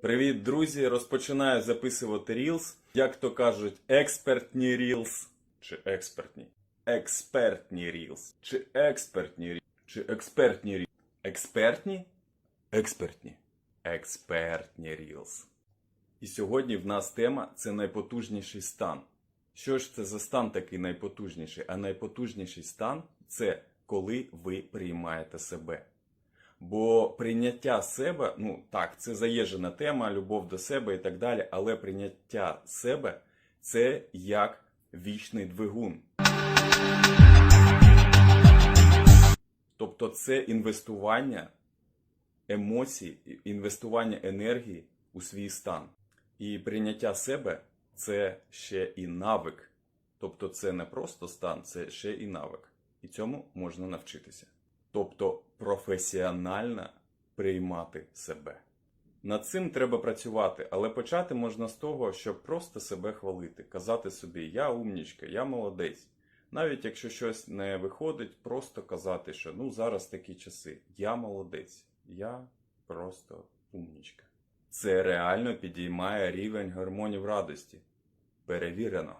Привіт, друзі! Розпочинаю записувати Reels. Як то кажуть, експертні Reels. Чи експертні? Експертні Reels. Чи експертні Reels. Чи експертні Reels. Експертні? Експертні. Експертні Reels. І сьогодні в нас тема це найпотужніший стан. Що ж це за стан такий найпотужніший? А найпотужніший стан це коли ви приймаєте себе. Бо прийняття себе, ну так, це заїжджена тема, любов до себе і так далі, але прийняття себе це як вічний двигун. Тобто це інвестування емоцій, інвестування енергії у свій стан. І прийняття себе це ще і навик. Тобто це не просто стан, це ще і навик. І цьому можна навчитися. Тобто професіонально приймати себе. Над цим треба працювати, але почати можна з того, щоб просто себе хвалити, казати собі Я умнічка, я молодець. Навіть якщо щось не виходить, просто казати, що ну зараз такі часи, я молодець, я просто умнічка. Це реально підіймає рівень гормонів радості. Перевірено.